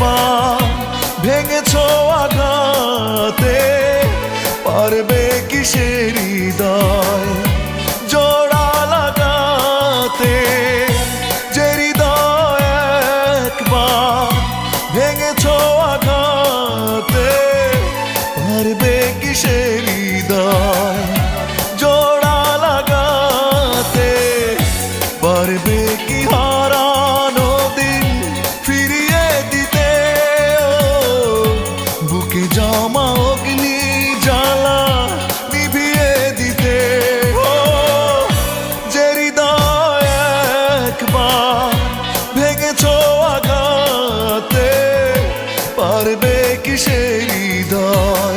পা ভেঙেছ আঘাতে, পারবে কিসের হৃদয় জোড়া লাগাতে যে হৃদয় একবার ভেঙেছ আঘাতে, পারবে কিসের হৃদয় জোড়া লাগাতে পারবে কি হয়? ek şeli dar